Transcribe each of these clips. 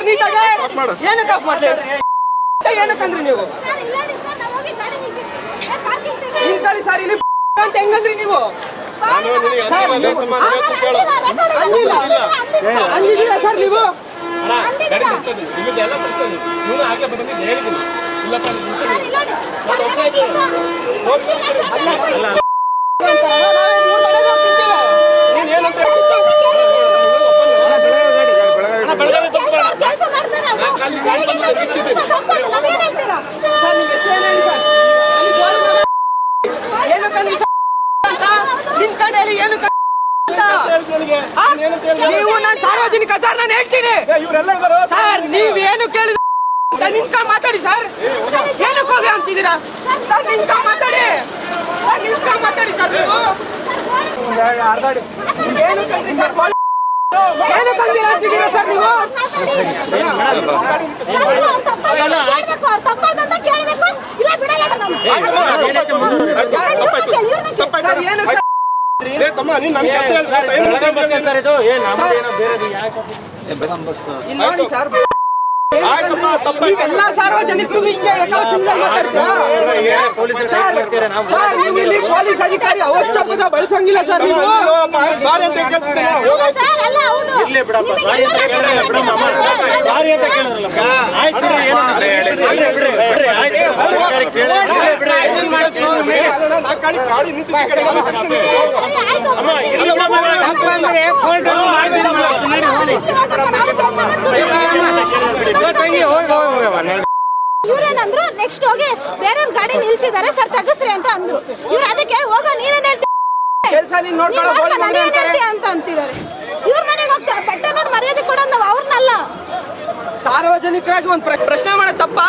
Sir ನೀಟಾಗೆ. ಏನಕ್ಕೆ of ಮಾಡ್ಲಿ ಏನಕ್ಕಂದ್ರಿ ನೀವು. ನಿಂತಳಿ ಸರ್ ಇಲ್ಲಿ ಅಂತ ಹೆಂಗಂದ್ರಿ ನೀವು. ಅಂದಿದ್ದೀರಾ ಸರ್ ನೀವು? ಹಾಗೆ ಇಲ್ಲಿದ್ದೆಲ್ಲ ಬಿಡಿಸ್ತಾನೆ. ಇವನು ಆಗ್ಲೇ ಬಂದಿದ್ದು ಹೇಳಿದ್ದೀನಿ. ಇಲ್ಲಪ್ಪ ನೀನು ನಿಲ್ಸು. ಸರ್, ಇಲ್ಲ ನೋಡಿ. ಮತ್ತೆ ಒಬ್ಬನೇ ಇದ್ದೀವಿ. ಹೋಗ್ತೀರಾ ಸರ್? ಅಂತ ನಾವೇ ಮೂರ್ ಮನೆಗೆ ಹೋಗ್ತಿದ್ದೇವೆ ನೀನ್ ಏನಂತ ಕೆಲ್ಸ ಮಾಡ್ತಾರೆ ಅವ್ರು. ಬೆಳಿಗ್ಗೆ ಕೆಲ್ಸ ತಪ್ಪದು, ನಾವೇನ್ ಹೇಳ್ತೀರಾ? ಸರ್ ನಿಮ್ಗೆ ಹೆಸರು ಏನು ಹೇಳಿ ಸರ್ ಅಲ್ಲಿ ಗೋಳು ಮಾಡಿ. ಏನಕ್ಕಂದ್ರಿ ಸರ್ ಅಂತ ನಿಂತ್ಕೊಂಡು ಹೇಳಿ ಏನಕ್ಕ ಅಂತ ನನಗೆ ಆ? ಏನಂತ ಹೇಳ್ದೆ? ನೀವು ನಾನು ಸಾರ್ವಜನಿಕ ಸರ್ ನಾನು ಹೇಳ್ತೀನಿ? ಸರ್ ನೀವೇನು ಕೇಳಿದ ನಿಂತ ಮಾತಾಡಿ ಸರ್. ಏನಕ್ಕೆ ಹೋಗಿ ಅಂತಿದ್ದೀರಾ? ಸರ್ ನಿಂತ ಮಾತಾಡಿ. ಸರ್ ನಿಂತ್ಕ ಮಾತಾಡಿ ಸರ್ ನೀವು. ಏನು ಕಂದ್ರಿ ಸರ್ ಏನು ಕಂದಿರ ಅಂತಿದ್ದೀರಾ ಸರ್ ನೀವು? ನೋಡಿ ಸರ್ ಆಯ್ತಮ್ಮ ತಪ್ಪಾಯ್ತು ನೀವೆಲ್ಲ ಸಾರ್ವಜನಿಕರಿಗೂ ಹಿಂಗೆ ಏಕವಚನದಲ್ಲಿ ಮಾತಾಡ್ತೀರಾ ಸರ್ ಸರ್ ನೀವು ಇಲ್ಲಿ ಪೊಲೀಸ್ ಅಧಿಕಾರಿ ಅವಶ್ಯಪದ ಬಳಸಂಗಿಲ್ಲ ಸರ್ ನೀವು ಸಾರಿ ಅಂತ ಕೇಳ್ತೀನಿ ಇವ್ರೇನಂದ್ರು? ನೆಕ್ಸ್ಟ್ ಹೋಗಿ ಬೇರೆಯವ್ರ ಗಾಡಿ ನಿಲ್ಸಿದಾರೆ ಸರ್ ತಗಸ್ರಿ ಅಂತ ಅಂದ್ರು. ಇವ್ರು ಅದಕ್ಕೆ ಹೋಗ ನೀನೇನ್ ಹೇಳ್ತೀಯ ಅಂತ ಅಂತಿದ್ದಾರೆ. ಇವ್ರ ಮನೆಗೆ ಹೋಗ್ತಾರೆ ಬಟ್ಟೆ ನೋಡಿ ಮರ್ಯಾದೆ ಕೊಡೋದು ನಾವು ಅವ್ರನ್ನಲ್ಲ ಸಾರ್ವಜನಿಕರಾಗಿ ಒಂದು ಪ್ರಶ್ನೆ ಮಾಡೋದು ತಪ್ಪ.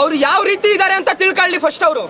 ಅವ್ರು ಯಾವ ರೀತಿ ಇದ್ದಾರೆ ಅಂತ ತಿಳ್ಕೊಳ್ಳಿ ಫಸ್ಟ್ ಅವರು.